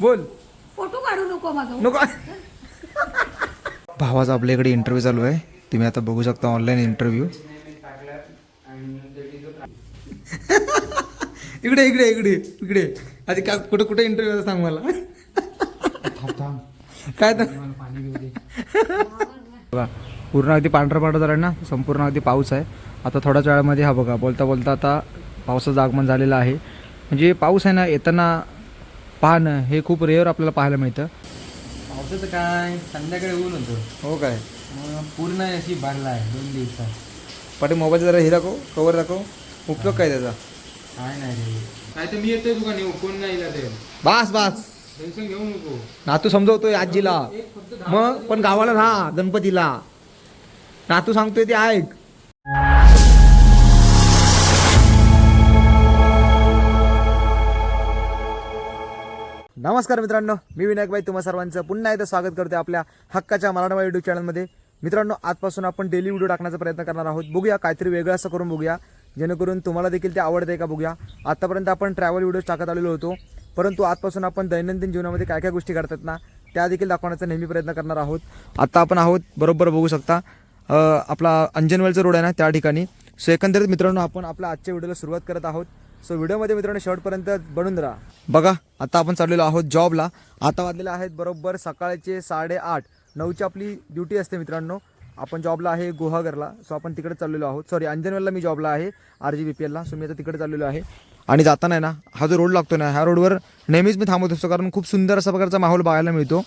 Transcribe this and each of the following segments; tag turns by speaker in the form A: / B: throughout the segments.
A: बोल.
B: फोटो काढू नको माझा.
A: नको. भावाचा आपल्या इकडे इंटरव्ह्यू चालू आहे. तुम्ही आता बघू शकता ऑनलाईन इंटरव्ह्यू इकडे इकडे इकडे इकडे. आधी का कुठे कुठे इंटरव्ह्यू सांग मला. काय तर बघा पूर्ण अगदी पांढरा पांढरा झाला ना? संपूर्ण अगदी पाऊस आहे. आता थोड्याच वेळामध्ये हा बघा बोलता बोलता आता पावसाचं आगमन झालेलं आहे. म्हणजे पाऊस आहे ना येताना पाहणं हे खूप रेअर आपल्याला पाहायला मिळतं.
C: पावसाचं काय संध्याकाळी ऊन होतं.
A: हो काय?
C: मग पूर्ण अशी भरला आहे दोन दिवसात.
A: पाठी मोबाईल जरा हे दाखव कवर दाखव. उपयोग काय त्याचा?
C: काय नाही रे. काय तर मी येतोय तुका नेऊ कोण नाही ते
A: बास बास.
C: टेन्शन घेऊ नको.
A: नातू समजवतोय आजीला. मग पण गावाला राहा गणपतीला. नातू सांगतोय ते ऐक. नमस्कार मित्रांनो मी विनायक भाई तुम्हा सर्वांचं पुन्हा एकदा स्वागत करते आपल्या हक्काच्या मराठा युट्यूब चॅनलमध्ये मित्रांनो आजपासून आपण डेली व्हिडिओ टाकण्याचा प्रयत्न करणार आहोत. बघूया काहीतरी वेगळं असं करून बघूया. जेणेकरून तुम्हाला देखील ते आवडते का बघूया. आतापर्यंत आपण ट्रॅव्हल व्हिडिओज टाकत आलेलो होतो. परंतु आजपासून आपण दैनंदिन जीवनामध्ये काय काय गोष्टी करतात ना त्या देखील दाखवण्याचा नेहमी प्रयत्न करणार आहोत. आत्ता आपण आहोत बरोबर बघू शकता आपला अंजनवेलचा रोड आहे ना त्या ठिकाणी. सो एकंदरीत मित्रांनो आपण आपल्या आजच्या व्हिडिओला सुरुवात करत आहोत. सो व्हिडिओमध्ये मित्रांनो शेवटपर्यंत बनून राहा. बघा आता आपण चाललेलो आहोत जॉबला आता वाजलेले आहेत बरोबर सकाळचे साडेआठ. नऊची आपली ड्युटी असते मित्रांनो. आपण जॉबला आहे गुहागरला. सो आपण तिकडे चाललेलो आहोत. सॉरी अंजनवेलला मी जॉबला आहे आर जी बी पी एलला सो मी आता तिकडे चाललेलो आहे. आणि जाताना आहे ना हा जो रोड लागतो ना ह्या रोडवर नेहमीच मी थांबत असतो. कारण खूप सुंदर असा प्रकारचा माहोल बघायला मिळतो.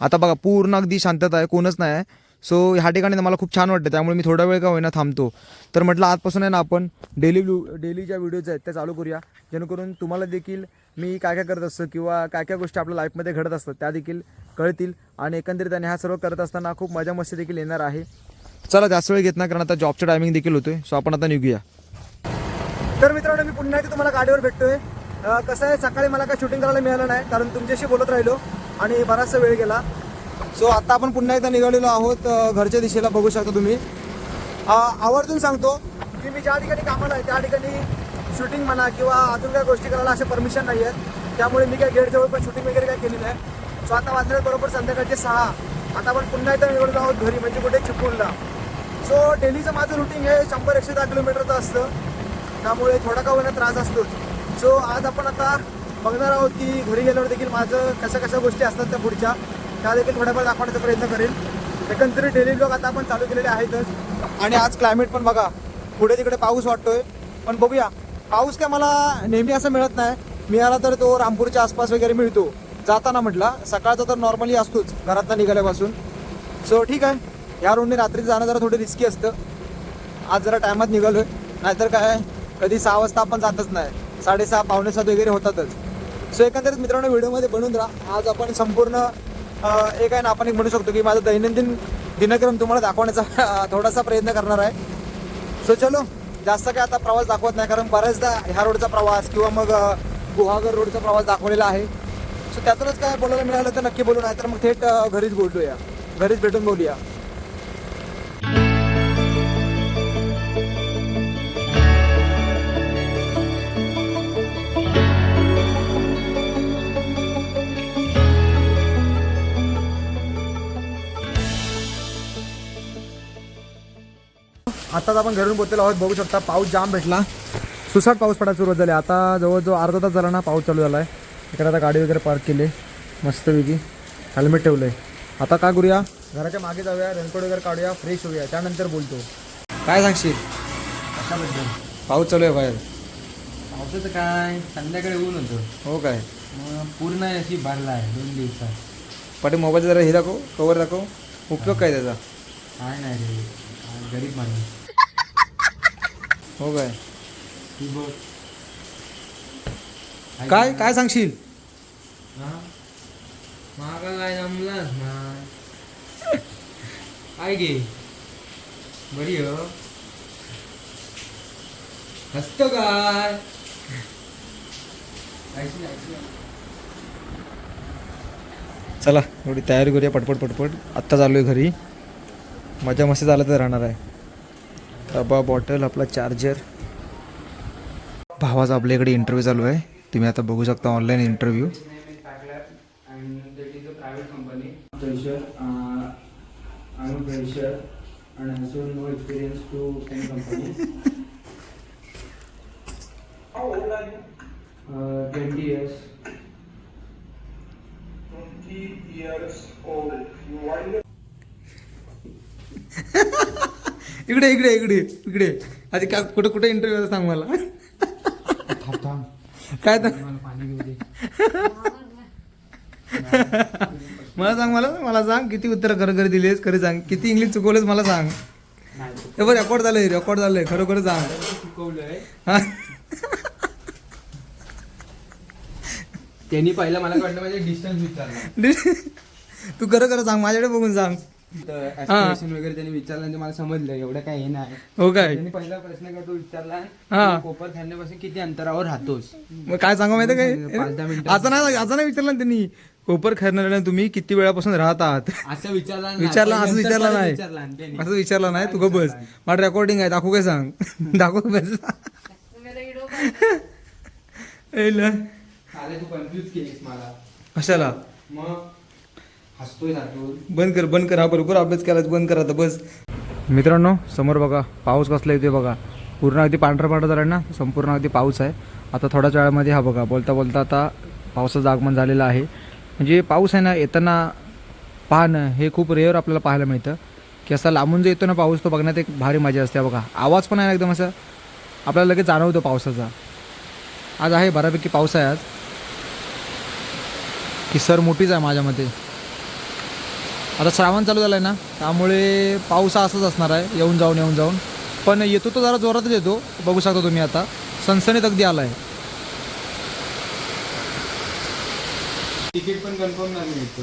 A: आता बघा पूर्ण अगदी शांतता आहे. कोणच नाही आहे. सो ह्या ठिकाणी मला खूप छान वाटतं त्यामुळे मी थोडा वेळ का होईना थांबतो. तर म्हटलं आजपासून आहे ना आपण डेली डेली ज्या व्हिडिओज आहेत त्या चालू करूया. जेणेकरून तुम्हाला देखील मी काय काय करत असतो किंवा काय काय गोष्टी आपल्या लाईफमध्ये घडत असतात त्या देखील कळतील. आणि एकंदरीत आणि हा सर्व करत असताना खूप मजा मस्ती देखील येणार आहे. चला जास्त वेळ घेत नाही कारण आता जॉबचं टायमिंग देखील होतोय. सो आपण आता निघूया. तर मित्रांनो मी पुन्हा एकदा तुम्हाला गाडीवर भेटतोय. कसं आहे सकाळी मला काय शूटिंग करायला मिळालं नाही कारण तुमच्याशी बोलत राहिलो आणि बराचसा वेळ गेला. सो आता आपण पुन्हा एकदा निघालेलो आहोत घरच्या दिशेला बघू शकता तुम्ही. आवर्जून सांगतो की मी ज्या ठिकाणी कामाला आहे त्या ठिकाणी शूटिंग म्हणा किंवा अजून काही गोष्टी करायला असे परमिशन नाही आहेत. त्यामुळे मी काय गेटजवळ पण शूटिंग वगैरे काय केली नाही सो आता वाजल्या बरोबर संध्याकाळचे सहा. आता आपण पुन्हा एकदा निघालेलो आहोत घरी म्हणजे कुठे? चिपळूणला. सो डेलीचं माझं रुटीन हे शंभर एकशे दहा किलोमीटरचं असतं. त्यामुळे थोडा का होईना त्रास असतोच. सो आज आपण आता बघणार आहोत की घरी गेल्यावर देखील माझं कशा कशा गोष्टी असतात त्या पुढच्या. त्या देखील थोड्याफार दाखवण्याचा प्रयत्न करेल. एकंदरीत डेली ब्लॉग आता आपण चालू केलेले आहेतच. आणि आज क्लायमेट पण बघा पुढे तिकडे पाऊस वाटतोय. पण बघूया पाऊस काय मला नेहमी असं मिळत नाही. मिळाला तर तो रामपूरच्या आसपास वगैरे मिळतो. जाताना म्हटला सकाळचा तर नॉर्मली असतोच घरातनं निघाल्यापासून. सो ठीक आहे. या रोडने रात्री जाणं जरा थोडं रिस्की असतं. आज जरा टायमात निघालोय. नाहीतर काय कधी सहा वाजता आपण जातच नाही. साडेसहा पावणे सात वगैरे होतातच. सो एकंदरीत मित्रांनो व्हिडिओमध्ये बनून राहा. आज आपण संपूर्ण एक आहे ना आपण एक म्हणू शकतो की माझा दैनंदिन दिनक्रम तुम्हाला दाखवण्याचा थोडासा प्रयत्न करणार आहे. सो चलो जास्त काय आता प्रवास दाखवत नाही कारण बऱ्याचदा ह्या रोडचा प्रवास किंवा मग गुहागर रोडचा प्रवास दाखवलेला आहे. सो त्यातूनच काय बोलायला मिळालं तर नक्की बोलू नाही तर मग थेट घरीच बोलूया. घरीच भेटून बोलूया. आताच आपण घरून पोहोचलेलो आहोत. बघू शकता पाऊस जाम भेटला. सुसाट पाऊस पडायला सुरुवात झाली. आता जवळजवळ अर्धा तास झाला ना पाऊस चालू झाला आहे इकडे आता गाडी वगैरे पार्क केली. मस्तपैकी हेल्मेट ठेवलं आहे आता काय करूया? घराच्या मागे जाऊया. रेनकोट वगैरे काढूया. फ्रेश होऊया. त्यानंतर बोलतो. काय सांगशील?
C: कशाबद्दल?
A: पाऊस चालू आहे बाहेर.
C: पावसाचं काय? संध्याकाळी ऊन होतं.
A: हो काय?
C: पूर्ण अशी भरला आहे. दोन दिवसात.
A: पाठी मोबाईल जरा हे दाखव. कवर दाखव. उपयोग काय त्याचा?
C: काय नाही रे. गरीब माणूस.
A: हो काय?
C: बघ.
A: काय? काय सांगशील?
C: मागा काय जमलास ना काय गे? बरी हो. हसतो काय.
A: चला एवढी तयारी करूया पटपट पटपट. आत्ता चालू आहे घरी. मजा मस्ती झालं तर राहणार आहे. डबा बॉटल आपला चार्जर. भावाचा आपल्या इकडे इंटरव्ह्यू चालू आहे. तुम्ही आता बघू शकता ऑनलाईन इंटरव्ह्यू
D: ट्वेंटी
A: इकडे इकडे इकडे इकडे. आधी काय कुठे कुठे इंटरव्ह्यू सांग मला. काय तर
C: मला
A: सांग मला मला सांग किती उत्तर खरं खरं दिलेस खरं सांग. किती इंग्लिश चुकवलेस मला सांग. हे बघ रेकॉर्ड झालंय रेकॉर्ड झालंय खरं खरं सांग. हा.
C: त्यांनी पहिला मला वाटलं माझे डिस्टन्स विचारला.
A: तू खरं खरं सांग माझ्याकडे बघून सांग.
C: वगैरे त्यांनी विचारलं आणि ते मला समजलं एवढं काही हे नाही.
A: हो काय?
C: त्यांनी पहिला प्रश्न काय तो विचारला
A: हा.
C: कोपर खाण्यापासून किती अंतरावर राहतोस?
A: मग काय सांगा माहिती
C: पाच दहा
A: काय
C: मिनिटं.
A: असं नाही असं नाही विचारलं ना त्यांनी. कोपर खेळणाऱ्या तुम्ही किती वेळापासून राहत आहात?
C: असं विचारला नाही.
A: विचारला असं
C: नंतर
A: विचारला
C: परत
A: नाही.
C: विचारला आणि त्यांनी.
A: असं विचारलं नाही तू गप बस. माझं रेकॉर्डिंग आहे दाखवू काय सांग. दाखवू बस.
C: आले तू कन्फ्युज केलीस मला.
A: कशाला?
C: मग हसतोय
A: बंद कर बंद कर. हा बरोबर अभ्यास केला बंद करा आता बस. मित्रांनो समोर बघा पाऊस कसला येतोय बघा. पूर्ण अगदी पांढरा पांढरा झाला ना संपूर्ण अगदी पाऊस आहे. आता थोड्याच वेळामध्ये हा बघा बोलता बोलता आता पावसाचं आगमन झालेलं आहे. म्हणजे पाऊस आहे ना येताना पाहणं हे खूप रेअर आपल्याला पाहायला मिळतं. की असा लांबून जो येतो ना पाऊस तो बघण्यात एक भारी मजा असते. बघा आवाज पण आहे ना एकदम असं आपल्याला लगेच जाणवतो पावसाचा. आज आहे बऱ्यापैकी पाऊस आहे आज. की सर मोठीच आहे माझ्या मते आता श्रावण चालू झालं आहे ना त्यामुळे पाऊस असाच असणार आहे येऊन जाऊन येऊन जाऊन. पण येतो तो जरा जोरातच येतो बघू शकता तुम्ही आता. सनसनीत अगदी आला आहे
C: तिकीट पण कन्फर्म नाही मिळत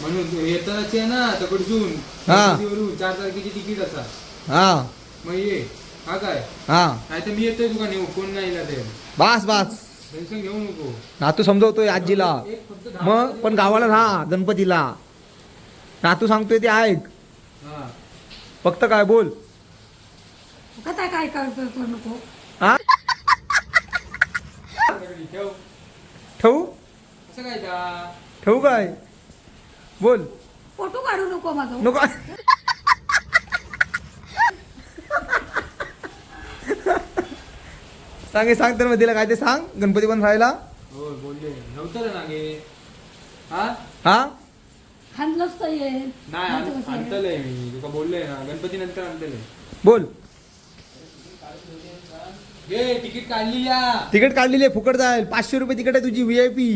C: म्हणून येतानाची आहे ना तकडसून
A: हा.
C: चार तारखेची तिकीट असा.
A: हां.
C: मग ये. हा काय?
A: हां.
C: नाही तर मी येतोय तुका नेऊ कोण नाही इला ते
A: बास बास.
C: टेन्शन घेऊ नको
A: नातू समजवतोय आजीला.
C: एक फक्त दहा
A: मग पण गावाला राहा गणपतीला. नातू सांगतोय ते ऐक.
C: हा.
A: फक्त काय बोल.
B: काय काय नको.
A: हा?
C: ठेव. काय
A: ठेवू काय? बोल.
B: फोटो काढू नको माझं.
A: नको. सांगे सांग तर मग तिला काय ते सांग गणपती पण राहायला.
C: हो बोलले. नव्हतं ना गे हा?
A: हा?
B: हाणलंच तर ये
C: नाही
B: नाहीतर कसं आहे?
C: आणतलंय मी. तुका बोललोय ना गणपती नंतर आणतलंय.
A: बोल.
C: तिकीट काढली या.
A: तिकीट काढलेली आहे फुकट जाईल. पाचशे रुपये तिकीट आहे तुझी V I P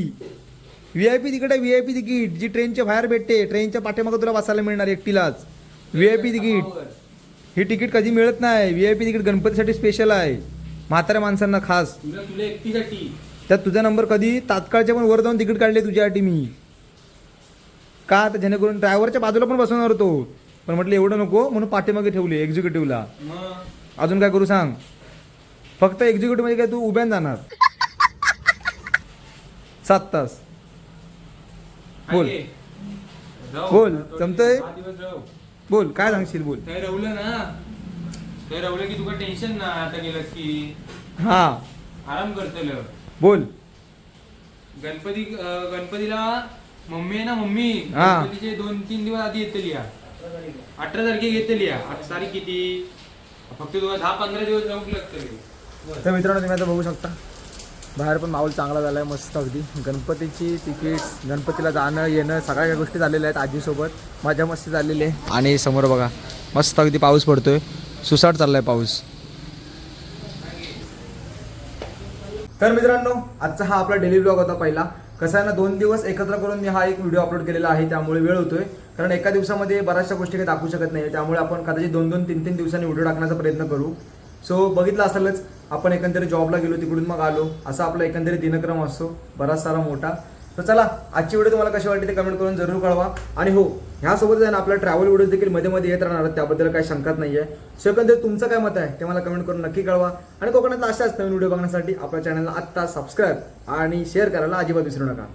A: V I P ticket आहे व्ही आय पी तिकीट. जी ट्रेनच्या बाहेर भेटते ट्रेनच्या पाठीमागं तुला बसायला मिळणार एकटीलाच. V I P ticket. He ticket कधी मिळत नाही. व्ही आय पी तिकीट गणपतीसाठी स्पेशल आहे. म्हाताऱ्या माणसांना खास.
C: तुला तुला एकटीसाठी.
A: त्यात तुझा नंबर कधी? तात्काळच्या पण वर जाऊन तिकीट काढले तुझ्यासाठी मी. का तर जेणेकरून ड्रायव्हरच्या बाजूला पण बसवणार होतो. पण म्हटलं एवढं नको म्हणून पाठीमागे ठेवली एक्झिक्युटिव्हला.
C: मग?
A: अजून काय करू सांग? फक्त एक्झिक्युटिव्हमध्ये काय तू उभ्यान जाणार? सात तास. बोल.
C: आहे. राहू.
A: बोल, जमतंय?
C: दहा दिवस राहू.
A: बोल. काय सांगशील? बोल.
C: ना. ते रवलं की तुका टेन्शन ना आता गेलंस की?
A: हा.
C: आराम करतलं
A: बोल.
C: गणपती अं, गणपतीला मम्मी आहे ना मम्मी
A: हा.
C: गणपतीचे दोन तीन दिवस आधी येतली या. अठरा तारखेक येतली या. आज तारीख किती? फक्त तुला दहा पंधरा दिवस राहू लागतले.
A: तर मित्रांनो तुम्ही आता बघू शकता. बाहेर पण माहोल चांगला झाला आहे मस्त अगदी. गणपतीची तिकीट्स गणपतीला जाणं येणं सगळ्या काही गोष्टी झालेल्या आहेत आजीसोबत. मजा मस्ती झालेली आहे. आणि समोर बघा मस्त अगदी पाऊस पडतोय. सुसाट चाललाय पाऊस. तर मित्रांनो आजचा हा आपला डेली ब्लॉग होता पहिला. कसं आहे ना दोन दिवस एकत्र करून मी हा एक व्हिडिओ अपलोड केलेला आहे त्यामुळे वेळ होतोय. कारण एका दिवसामध्ये बऱ्याचशा गोष्टी काही दाखवू शकत नाही त्यामुळे आपण कदाचित दोन दोन तीन तीन दिवसांनी व्हिडिओ टाकण्याचा प्रयत्न करू. सो बघितलं असेलच आपण एकंदरीत जॉबला गेलो तिकडून मग आलो. असा आपला एकंदरीत दिनक्रम असतो. बराच सारा मोठा. तर चला आजची व्हिडिओ तुम्हाला कशी वाटते ते कमेंट करून जरूर कळवा. आणि हो ह्यासोबत आहे ना आपल्या ट्रॅव्हल व्हिडिओ देखील मध्ये मध्ये येत राहणार त्याबद्दल काही शंकाच नाही आहे सो एकंदरीत तुमचं काय मत आहे? ते मला कमेंट करून नक्की कळवा. आणि कोकणातला अशाच नवीन व्हिडिओ बघण्यासाठी आपल्या चॅनलला आत्ता सबस्क्राईब आणि शेअर करायला अजिबात विसरू नका.